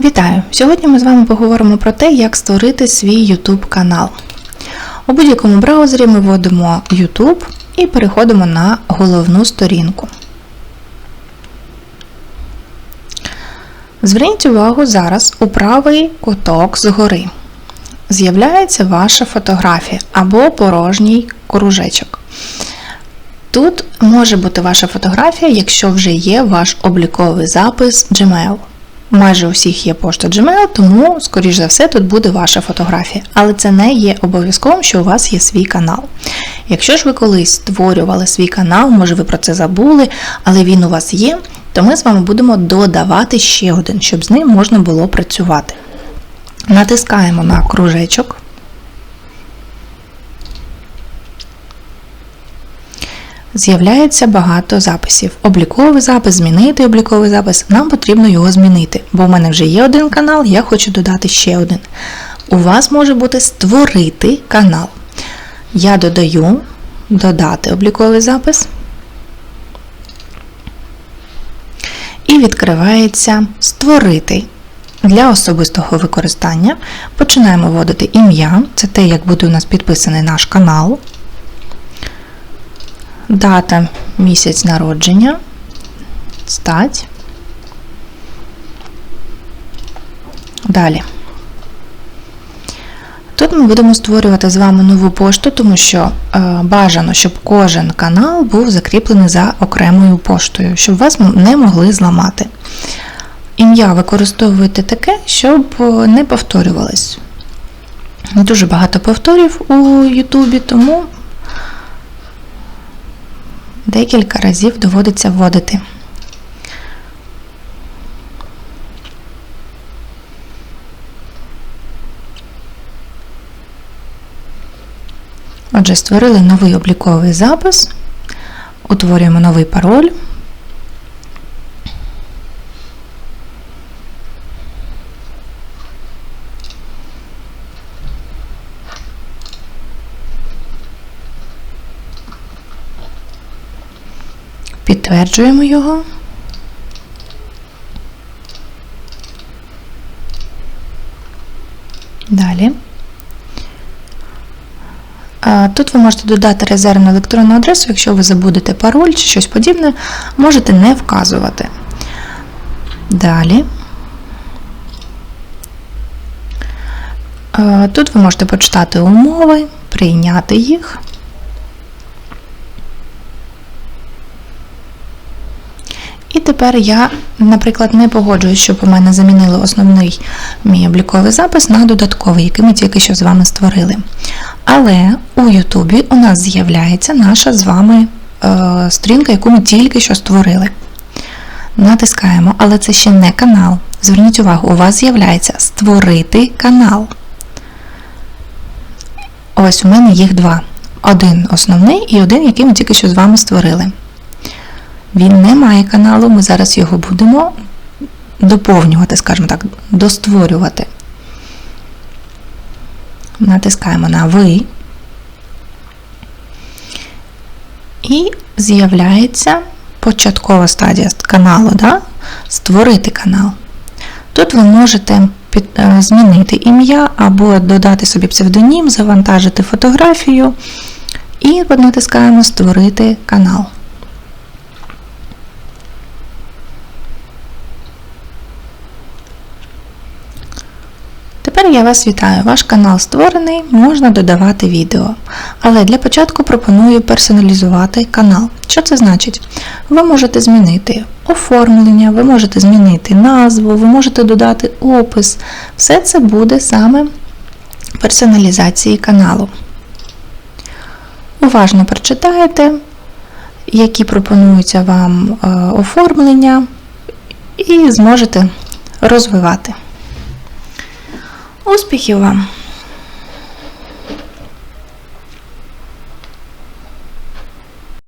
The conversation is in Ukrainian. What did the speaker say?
Вітаю! Сьогодні ми з вами поговоримо про те, як створити свій YouTube канал. У будь-якому браузері ми вводимо YouTube і переходимо на головну сторінку. Зверніть увагу зараз у правий куток згори. З'являється ваша фотографія або порожній кружечок. Тут може бути ваша фотографія, якщо вже є ваш обліковий запис Gmail. Майже у всіх є пошта Gmail, тому, скоріш за все, тут буде ваша фотографія. Але це не є обов'язковим, що у вас є свій канал. Якщо ж ви колись створювали свій канал, може ви про це забули, але він у вас є, то ми з вами будемо додавати ще один, щоб з ним можна було працювати. Натискаємо на кружечок. З'являється багато записів. Обліковий запис, змінити обліковий запис. Нам потрібно його змінити, бо в мене вже є один канал, я хочу додати ще один. У вас може бути створити канал. Я додаю додати обліковий запис. І відкривається створити. Для особистого використання починаємо вводити ім'я, це те, як буде у нас підписаний наш канал дата місяць народження, стать. Далі. Тут ми будемо створювати з вами нову пошту, тому що е, бажано, щоб кожен канал був закріплений за окремою поштою, щоб вас не могли зламати. Ім'я використовуйте таке, щоб не повторювалось. Не дуже багато повторів у Ютубі, тому декілька разів доводиться вводити. Отже, створили новий обліковий запис, утворюємо новий пароль. Підтверджуємо його. Далі. Тут ви можете додати резервну електронну адресу, якщо ви забудете пароль чи щось подібне, можете не вказувати. Далі. Тут ви можете почитати умови, прийняти їх. І тепер я, наприклад, не погоджуюсь, щоб у мене замінили основний мій обліковий запис на додатковий, який ми тільки що з вами створили. Але у Ютубі у нас з'являється наша з вами е, сторінка, яку ми тільки що створили. Натискаємо, але це ще не канал. Зверніть увагу, у вас з'являється Створити канал. Ось у мене їх два. Один основний і один, який ми тільки що з вами створили. Він не має каналу, ми зараз його будемо доповнювати, скажімо так, достворювати. Натискаємо на Ви. І з'являється початкова стадія каналу, да? створити канал. Тут ви можете під, е, змінити ім'я або додати собі псевдонім, завантажити фотографію і натискаємо Створити канал. Тепер я вас вітаю, ваш канал створений, можна додавати відео. Але для початку пропоную персоналізувати канал. Що це значить? Ви можете змінити оформлення, ви можете змінити назву, ви можете додати опис. Все це буде саме персоналізації каналу. Уважно прочитаєте, які пропонуються вам е, оформлення, і зможете розвивати. Успіхів вам!